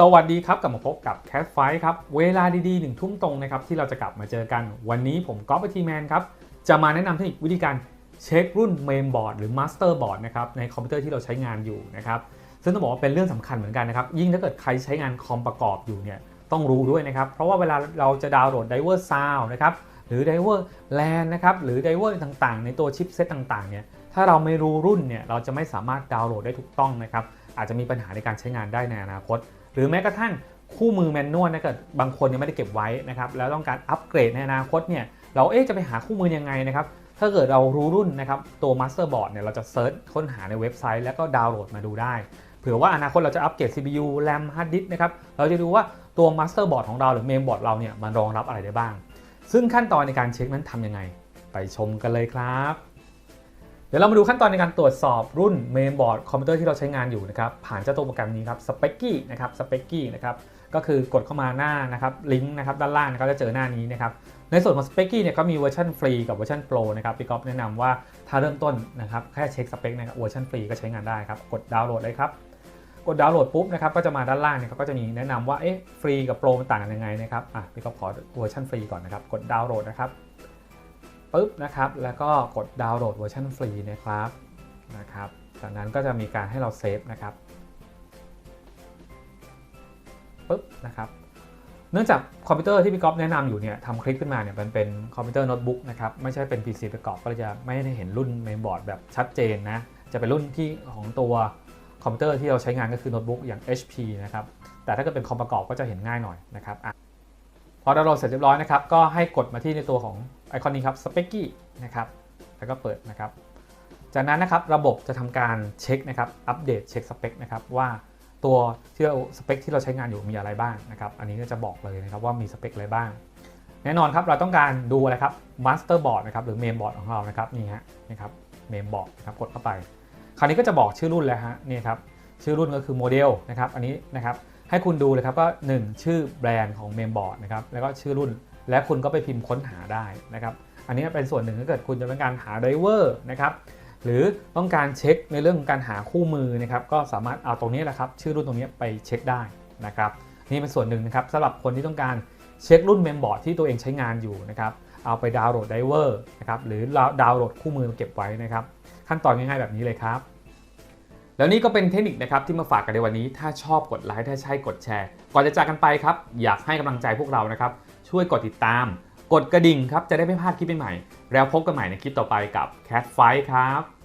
สวัสดีครับกลับมาพบกับ Cat f i ครับ เวลาดีๆหนึ่งทุ่มตรงนะครับที่เราจะกลับมาเจอกัน วันนี้ผมก๊อฟทีแมนครับ จะมาแนะนำเทคนิควิธีการเช็ครุ่นเมนบอร์ดหรือมาสเตอร์บอร์ดนะครับในคอมพิวเตอร์ที่เราใช้งานอยู่นะครับซึ่งต้องบอกว่าเป็นเรื่องสำคัญเหมือนกันนะครับ ยิ่งถ้าเกิดใครใช้งานคอมประกอบอยู่เนี่ยต้องรู้ด้วยนะครับ เพราะว่าเวลาเราจะดาวน์โหลดไดเวอร์ซาวนะครับหรือไดเวอร์แลนนะครับหรือไดเวอร์ต่างๆ ในตัวชิปเซตต่างๆเนี่ยถ้าเราไม่รู้รุ่นเนี่ยเราจะไม่สามารถดาวน์โหลดได้ถูกต้องนะครับอาจจะมีปัญหาในการใช้งานได้ในอนาคต หรือแม้กระทั่งคู่มือแมนนวลนะเกิดบางคนยังไม่ได้เก็บไว้นะครับแล้วต้องการอัปเกรดในอนาคตเนี่ยเราเอ๊ะจะไปหาคู่มือยังไงนะครับถ้าเกิดเรารู้รุ่นนะครับตัวมาสเตอร์บอร์ดเนี่ยเราจะเซิร์ชค้นหาในเว็บไซต์แล้วก็ดาวน์โหลดมาดูได้เผื่อว่าอนาคตเราจะอัปเกรด CPU RAM hard disk นะครับเราจะดูว่าตัวมาสเตอร์บอร์ดของเราหรือเมนบอร์ดเราเนี่ยมันรองรับอะไรได้บ้าง ซึ่งขั้นตอนในการเช็คนั้นทำยังไง ไปชมกันเลยครับ เดี๋ยวเรามาดูขั้นตอนในการตรวจสอบรุ่นเมนบอร์ดคอมพิวเตอร์ที่เราใช้งานอยู่นะครับผ่านเจ้าตัวโปรแกรมนี้ครับ Specky นะครับ Specky นะครับก็คือกดเข้ามาหน้านะครับลิงก์นะครับด้านล่างก็จะเจอหน้านี้นะครับในส่วนของ Specky เนี่ยก็มีเวอร์ชันฟรีกับเวอร์ชันโปรนะครับพี่ก๊อฟแนะนำว่าถ้าเริ่มต้นนะครับแค่เช็คสเปคนะครับเวอร์ชันฟรีก็ใช้งานได้ครับกดดาวน์โหลดเลยครับกดดาวน์โหลดปุ๊บนะครับก็จะมาด้านล่างเนี่ยเขาก็จะมีแนะนำว่าเอ๊ะฟรีกับโปรมันต่างกันยังไงนะครับอะพี่ก๊อฟขอเวอร์ชันฟรีก่อนนะครับกดดาวน์โหลดนะครับ ปุ๊บนะครับ แล้วก็กดดาวน์โหลดเวอร์ชันฟรีนะครับนะครับจากนั้นก็จะมีการให้เราเซฟนะครับปุ๊บนะครับเนื่องจากคอมพิวเตอร์ที่พี่ก๊อฟแนะนำอยู่เนี่ยทำคลิปขึ้นมาเนี่ยมันเป็นคอมพิวเตอร์โน้ตบุ๊กนะครับไม่ใช่เป็น PC ประกอบก็เลยจะไม่ได้เห็นรุ่นเมนบอร์ดแบบชัดเจนนะจะเป็นรุ่นที่ของตัวคอมพิวเตอร์ที่เราใช้งานก็คือโน้ตบุ๊กอย่าง HP นะครับแต่ถ้าเกิดเป็นคอมประกอบก็จะเห็นง่ายหน่อยนะครับอพอดาวน์โหลดเสร็จเรียบร้อยนะครับก็ให้กดมาที่ในตัวของ ไอคอนนี้ครับ Specky นะครับแล้วก็เปิดนะครับ จากนั้นนะครับระบบจะทำการเช็คนะครับอัปเดตเช็คสเปคนะครับว่าตัวที่เราสเปคที่เราใช้งานอยู่มีอะไรบ้างนะครับอันนี้ก็จะบอกเลยนะครับว่ามีสเปคอะไรบ้าง แน่นอนครับเราต้องการดูอะไรครับ Master Board นะครับหรือ Main Board ของเรานะครับนี่ฮะนี่ครับ Main Board นะครับกดเข้าไป คราวนี้ก็จะบอกชื่อรุ่นแล้วฮะนี่ครับชื่อรุ่นก็คือโมเดลนะครับอันนี้นะครับให้คุณดูเลยครับว่า1ชื่อแบรนด์ของเมมบอร์ดนะครับแล้วก็ชื่อรุ่น และคุณก็ไปพิมพ์ค้นหาได้นะครับ อันนี้เป็นส่วนหนึ่งถ้าเกิดคุณจะเป็นการหาไดเวอร์นะครับ หรือต้องการเช็คในเรื่องของการหาคู่มือนะครับ ก็สามารถเอาตรงนี้แหละครับ ชื่อรุ่นตรงนี้ไปเช็คได้นะครับ นี่เป็นส่วนหนึ่งนะครับสำหรับคนที่ต้องการเช็ครุ่นเมมบอร์ดที่ตัวเองใช้งานอยู่นะครับ เอาไปดาวน์โหลดไดเวอร์นะครับ หรือดาวน์โหลดคู่มือมาเก็บไว้นะครับ ขั้นตอนง่ายๆแบบนี้เลยครับ แล้วนี่ก็เป็นเทคนิคนะครับที่มาฝากกันในวันนี้ ถ้าชอบกดไลค์ถ้าใช่กดแชร์ ก่อนจะจากกันไปครับ อยากให้กำลังใจพวกเรานะครับ ช่วยกดติดตาม กดกระดิ่งครับจะได้ไม่พลาดคลิปใหม่ๆแล้วพบกันใหม่ในคลิปต่อไปกับ Cat Fight ครับ